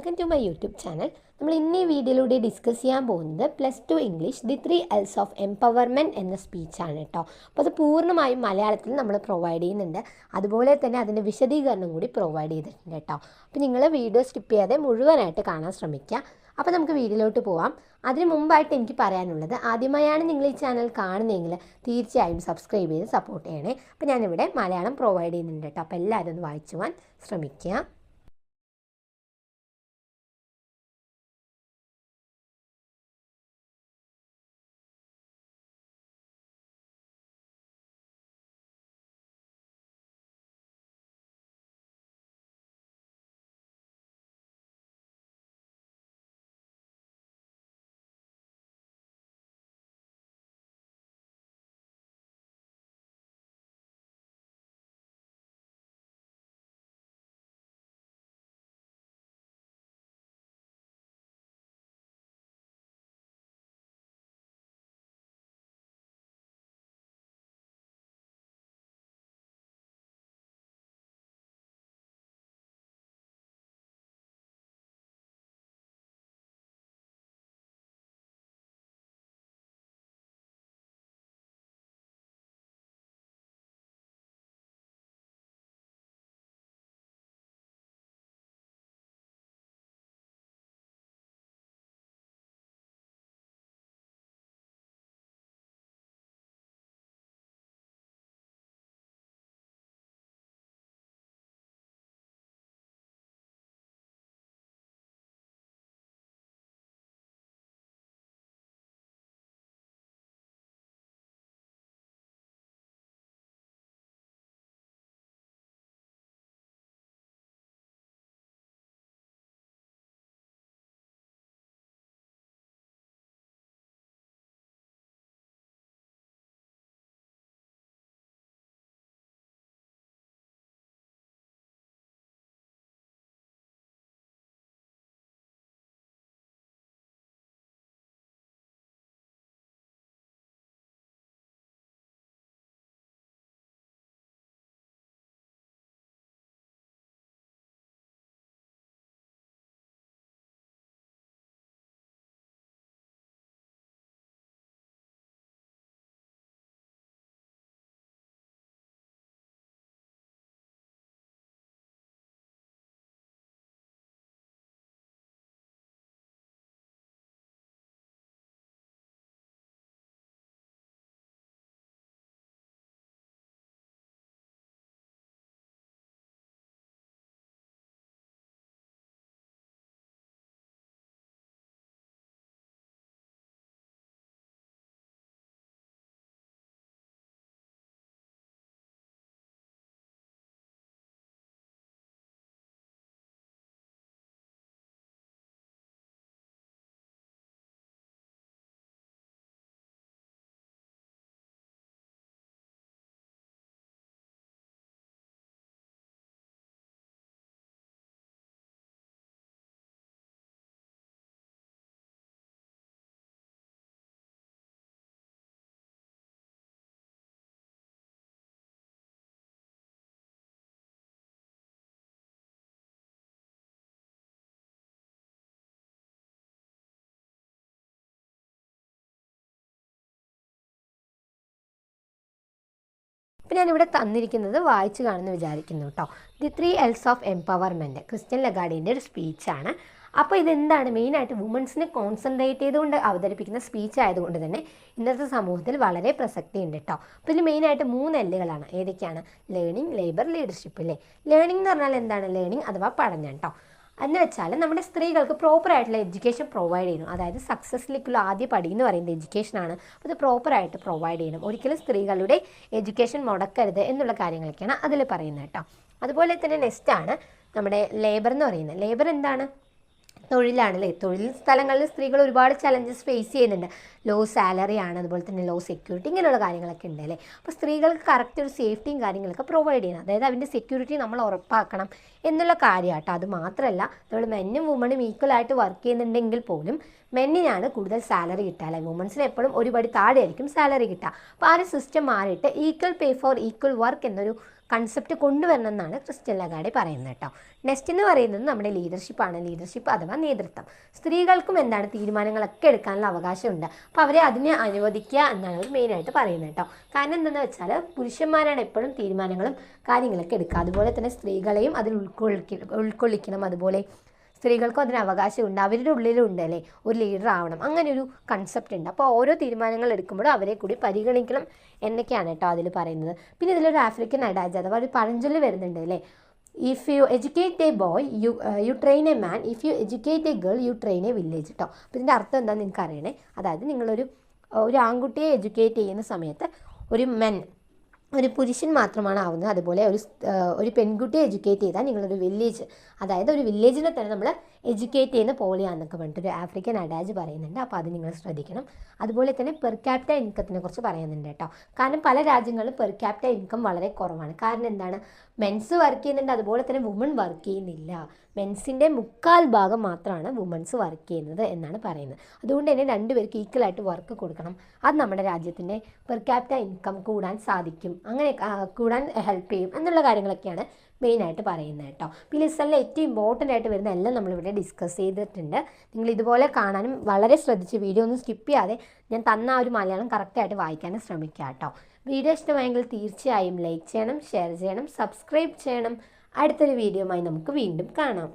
Welcome to my YouTube channel നമ്മൾ ഇന്ന് വീഡിയോയിലൂടെ ഡിസ്കസ് ചെയ്യാൻ പോകുന്നത് plus two English the three Ls of empowerment എന്ന സ്പീച്ചാണ് കേട്ടോ അപ്പോൾ അത് പൂർണമായും മലയാളത്തിൽ നമ്മൾ പ്രൊവൈഡ് ചെയ്യുന്നുണ്ട്. അതുപോലെ തന്നെ അതിന്റെ വിശദീകരണം കൂടി പ്രൊവൈഡ് ചെയ്തിട്ടുണ്ട് കേട്ടോ അപ്പോൾ നിങ്ങൾ വീഡിയോ സ്കിപ്പ് ചെയ്യാതെ മുഴുവനായിട്ട് കാണാൻ ശ്രമിക്കുക. അപ്പോൾ നമുക്ക് വീഡിയോയിലോട്ട് പോവാം. അതിന് മുമ്പായിട്ട് എനിക്ക് പറയാനുള്ളത് ആദ്യമായാണ് നിങ്ങൾ ഈ ചാനൽ കാണുന്നതെങ്കിൽ തീർച്ചയായും സബ്സ്ക്രൈബ് ചെയ്ത് സപ്പോർട്ട് ചെയ്യണേ. അപ്പോൾ ഞാനിവിടെ മലയാളം പ്രൊവൈഡ് ചെയ്യുന്നുണ്ട് കേട്ടോ അപ്പോൾ എല്ലാവരും ഒന്ന് വായിച്ചു പോകാൻ ശ്രമിക്കുക. ഇപ്പം ഞാനിവിടെ തന്നിരിക്കുന്നത് വായിച്ചു കാണുമെന്ന് വിചാരിക്കുന്നു കേട്ടോ the three Ls of empowerment Christine ലഗാഡിന്റെ ഒരു സ്പീച്ചാണ് അപ്പോൾ ഇതെന്താണ്? മെയിനായിട്ട് വുമൻസിനെ കോൺസെൻട്രേറ്റ് ചെയ്തുകൊണ്ട് അവതരിപ്പിക്കുന്ന സ്പീച്ച് ആയതുകൊണ്ട് തന്നെ ഇന്നത്തെ സമൂഹത്തിൽ വളരെ പ്രസക്തി ഉണ്ട് കേട്ടോ അപ്പോൾ ഇതിൽ മെയിനായിട്ട് മൂന്ന് എല്ലുകളാണ് ഏതൊക്കെയാണ്? ലേണിംഗ് ലേബർ ലീഡർഷിപ്പ് അല്ലേ? ലേണിംഗ് എന്ന് പറഞ്ഞാൽ എന്താണ്? ലേണിംഗ് അഥവാ പഠനം കേട്ടോ എന്ന് വെച്ചാൽ നമ്മുടെ സ്ത്രീകൾക്ക് പ്രോപ്പർ ആയിട്ടുള്ള എഡ്യൂക്കേഷൻ പ്രൊവൈഡ് ചെയ്യണം അതായത് സക്സസ്സിലേക്കുള്ള ആദ്യ പടി എന്ന് പറയുന്നത് എഡ്യൂക്കേഷനാണ് അത് പ്രോപ്പറായിട്ട് പ്രൊവൈഡ് ചെയ്യണം ഒരിക്കലും സ്ത്രീകളുടെ എഡ്യൂക്കേഷൻ മുടക്കരുത് എന്നുള്ള കാര്യങ്ങളൊക്കെയാണ് അതിൽ പറയുന്നത് കേട്ടോ. അതുപോലെ തന്നെ നെക്സ്റ്റ് ആണ് നമ്മുടെ ലേബർ എന്ന് പറയുന്നത്. ലേബർ എന്താണ്? തൊഴിലാണ് അല്ലേ തൊഴിൽ സ്ഥലങ്ങളിൽ സ്ത്രീകൾ ഒരുപാട് ചലഞ്ചസ് ഫേസ് ചെയ്യുന്നുണ്ട്. ലോ സാലറി ആണ് അതുപോലെ തന്നെ ലോ സെക്യൂരിറ്റി ഇങ്ങനെയുള്ള കാര്യങ്ങളൊക്കെ ഉണ്ട് അല്ലേ? അപ്പോൾ സ്ത്രീകൾക്ക് കറക്റ്റ് ഒരു സേഫ്റ്റിയും കാര്യങ്ങളൊക്കെ പ്രൊവൈഡ് ചെയ്യണം. അതായത് അതിന്റെ സെക്യൂരിറ്റി നമ്മൾ ഉറപ്പാക്കണം എന്നുള്ള കാര്യമാട്ടോ അത് മാത്രമല്ല നമ്മൾ മെന്നും വുമണും ഈക്വൽ ആയിട്ട് വർക്ക് ചെയ്യുന്നുണ്ടെങ്കിൽ പോലും മെന്നിനാണ് കൂടുതൽ സാലറി കിട്ടുക അല്ലെ? വുമൻസിന് എപ്പോഴും ഒരുപടി താഴെയായിരിക്കും സാലറി കിട്ടുക. അപ്പോൾ ആ ഒരു സിസ്റ്റം മാറിയിട്ട് equal pay for equal work എന്നൊരു കൺസെപ്റ്റ് കൊണ്ടുവരണം എന്നാണ് ക്രിസ്ത്യൻ ലഗാഡെ പറയുന്നത് കേട്ടോ. നെക്സ്റ്റ് എന്ന് പറയുന്നത് നമ്മുടെ ലീഡർഷിപ്പാണ് ലീഡർഷിപ്പ് അഥവാ നേതൃത്വം. സ്ത്രീകൾക്കും എന്താണ് തീരുമാനങ്ങളൊക്കെ എടുക്കാനുള്ള അവകാശമുണ്ട്. അപ്പോൾ അവരെ അതിനെ അനുവദിക്കുക എന്നാണ് അവർ മെയിനായിട്ട് പറയുന്നത് കേട്ടോ. കാരണം എന്തെന്ന് വെച്ചാൽ പുരുഷന്മാരാണ് എപ്പോഴും തീരുമാനങ്ങളും കാര്യങ്ങളൊക്കെ എടുക്കുക. അതുപോലെ തന്നെ സ്ത്രീകളെയും അതിൽ ഉൾക്കൊള്ളിക്ക ഉൾക്കൊള്ളിക്കണം. അതുപോലെ സ്ത്രീകൾക്കും അതിന് അവകാശമുണ്ട് അവരുടെ ഉള്ളിലുണ്ട് അല്ലേ? ഒരു ലീഡർ ആവണം. അങ്ങനെ ഒരു കൺസെപ്റ്റ് ഉണ്ട്. അപ്പോൾ ഓരോ തീരുമാനങ്ങൾ എടുക്കുമ്പോഴും അവരെ കൂടി പരിഗണിക്കണം എന്നൊക്കെയാണ് കേട്ടോ അതിൽ പറയുന്നത്. പിന്നെ ഇതിലൊരു ആഫ്രിക്കൻ അഡാജ് അഥവാ ഒരു പഴഞ്ചൊല്ലി വരുന്നുണ്ട് അല്ലേ? If you educate a boy you you train a man if you educate a girl you train a village കേട്ടോ അപ്പോൾ ഇതിന്റെ അർത്ഥം എന്താണെന്ന് നിങ്ങൾക്ക് അറിയണേ അതായത് നിങ്ങളൊരു ഒരു ആൺകുട്ടിയെ എഡ്യൂക്കേറ്റ് ചെയ്യുന്ന സമയത്ത് ഒരു മെൻ ഒരു പുരുഷൻ മാത്രമാണ് ആവുന്നത്. അതുപോലെ ഒരു ഒരു പെൺകുട്ടിയെ എഡ്യൂക്കേറ്റ് ചെയ്താൽ നിങ്ങളൊരു വില്ലേജ് അതായത് ഒരു വില്ലേജിനെ തന്നെ നമ്മൾ എഡ്യൂക്കേറ്റ് ചെയ്യുന്ന പോലെയാണെന്നൊക്കെ പറഞ്ഞിട്ട് ഒരു ആഫ്രിക്കൻ അഡാജ് പറയുന്നുണ്ട്. അപ്പോൾ അത് നിങ്ങൾ ശ്രദ്ധിക്കണം. അതുപോലെ തന്നെ പെർ ക്യാപിറ്റ ഇൻകത്തിനെ കുറിച്ച് പറയുന്നുണ്ട് കേട്ടോ. കാരണം പല രാജ്യങ്ങളിലും പെർ ക്യാപിറ്റ ഇൻകം വളരെ കുറവാണ്. കാരണം എന്താണ്? മെൻസ് വർക്ക് ചെയ്യുന്നുണ്ട്. അതുപോലെ തന്നെ വുമൺ വർക്ക് ചെയ്യുന്നില്ല. മെൻസിന്റെ മുക്കാൽ ഭാഗം മാത്രമാണ് വുമൻസ് വർക്ക് ചെയ്യുന്നത് എന്നാണ് പറയുന്നത്. അതുകൊണ്ട് തന്നെ രണ്ടുപേർക്ക് ഈക്വലായിട്ട് വർക്ക് കൊടുക്കണം. അത് നമ്മുടെ രാജ്യത്തിന്റെ പെർ ക്യാപിറ്റ ഇൻകം കൂടാൻ സാധിക്കും. അങ്ങനെ കൂടാൻ ഹെൽപ്പ് ചെയ്യും എന്നുള്ള കാര്യങ്ങളൊക്കെയാണ് മെയിനായിട്ട് പറയുന്നത് കേട്ടോ. പിന്നെ ലിസ്റ്റിലെ ഏറ്റവും ഇമ്പോർട്ടന്റ് ആയിട്ട് വരുന്ന എല്ലാം നമ്മളിവിടെ ഡിസ്കസ് ചെയ്തിട്ടുണ്ട്. നിങ്ങൾ ഇതുപോലെ കാണാനും വളരെ ശ്രദ്ധിച്ച് വീഡിയോ ഒന്നും സ്കിപ്പ് ചെയ്യാതെ ഞാൻ തന്ന ആ ഒരു മലയാളം കറക്റ്റായിട്ട് വായിക്കാനും ശ്രമിക്കുക കേട്ടോ. വീഡിയോ ഇഷ്ടമായെങ്കിൽ തീർച്ചയായും ലൈക്ക് ചെയ്യണം ഷെയർ ചെയ്യണം സബ്സ്ക്രൈബ് ചെയ്യണം. അടുത്തൊരു വീഡിയോയുമായി നമുക്ക് വീണ്ടും കാണാം.